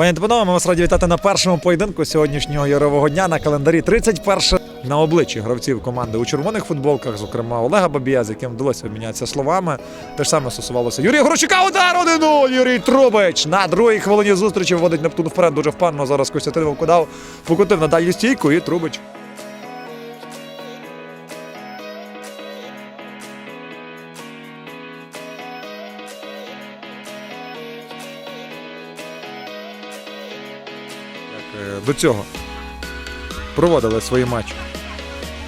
Пані та ми вас раді вітати на першому поєдинку сьогоднішнього ярового дня на календарі 31 на обличчі гравців команди у червоних футболках, зокрема Олега Бабія, з яким вдалося обмінятися словами. Те ж саме стосувалося Юрія Гручука. Удар 1-0! Юрій Трубич на другій хвилині зустрічі вводить Нептун вперед. Дуже впевнено зараз Костянтин Вовкодав покотив на дальню стійку і Трубич. До цього проводили свої матчі.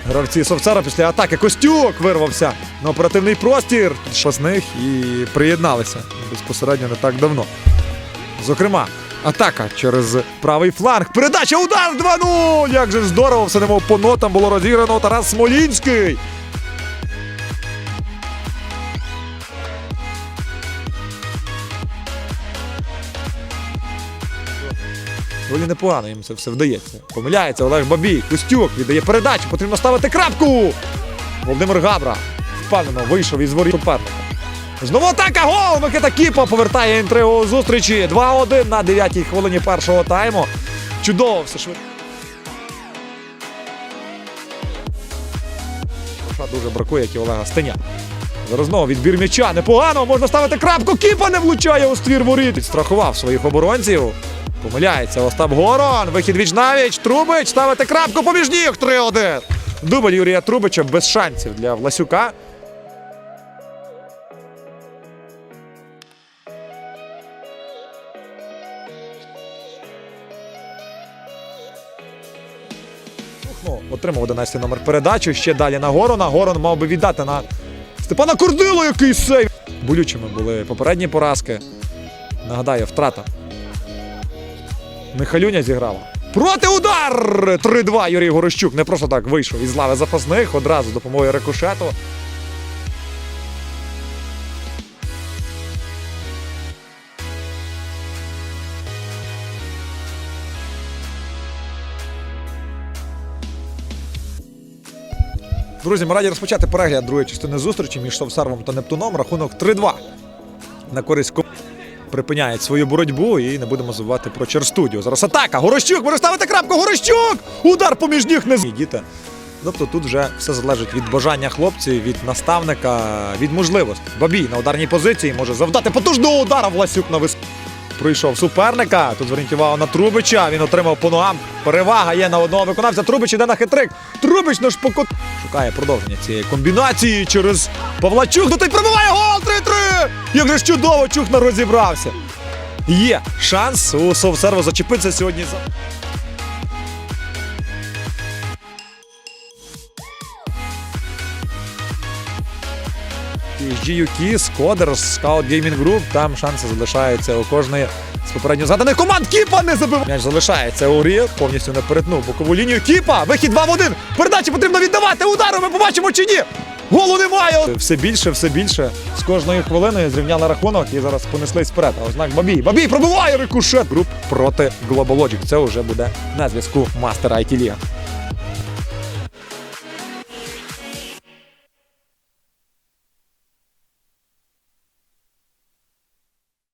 Гравці Совцара після атаки Костюк вирвався на оперативний простір. З них і приєдналися безпосередньо не так давно. Зокрема, атака через правий фланг. Передача удар 2-0! Як же здорово, все немов по нотам було розіграно Тарас Смолінський. Доволі непогано їм це все вдається. Помиляється Олег Бабій. Костюк віддає передачу. Потрібно ставити крапку. Володимир Габра впевнено вийшов із воріт суперника. Знову атака! Гол! Микита Кіпа повертає інтригу зустрічі. 2-1 на 9-й хвилині першого тайму. Чудово все швидко. Дуже бракує, як і Олега Стеня. Зараз знову відбір м'яча. Непогано, можна ставити крапку. Кіпа не влучає у ствір воріт. Підстрахував своїх оборонців. Помиляється Остап Горон. Вихід віч навіч. Трубич ставити крапку поміж ніг. 3-1. Дубль Юрія Трубича без шансів для Власюка. Ну, отримав 11 номер передачі. Ще далі на Горона. Горон мав би віддати на Степана Кордило, який сейв. Болючими були попередні поразки. Нагадаю, втрата. Михалюня зіграла. Проти удар! 3-2 Юрій Горощук не просто так вийшов із лави запасних, одразу допомогою рикошету. Друзі, ми раді розпочати перегляд другої частини зустрічі між Совсарвом та Нептуном. Рахунок 3-2 на користь припиняють свою боротьбу і не будемо забувати про Черстудіо. Зараз атака. Горощук може ставити крапку. Горощук! Удар поміж ніг не діти. Тобто тут вже все залежить від бажання хлопців, від наставника, від можливостей. Бабій на ударній позиції може завдати потужного удара Власюк на вис... Прийшов суперника. Тут зверніть увагу на Трубича. Він отримав по ногам. Перевага є на одного виконавця. Трубич іде на хитрик. Трубич наш покот. Шукає продовження цієї комбінації через Павлачук. Ну той 3-3! Як же ж чудово Чухна розібрався. Є шанс у Совсерву зачепитися сьогодні за. GUK, Скодер, Scout Gaming Group. Там шанси залишаються у кожної з попередньо згаданих команд. Кіпа не забив. М'яч залишається у грі, повністю не перетнув бокову лінію. Кіпа! Вихід 2 в 1. Передачі потрібно віддавати. Удару ми побачимо чи ні. Голу немає. Все більше, все більше. З кожною хвилиною зрівняли рахунок і зараз понеслись вперед. А ознак Бабій. Бабій пробиває рикошет. Груп проти Global Logic. Це вже буде на зв'язку Мастер IT Ліга.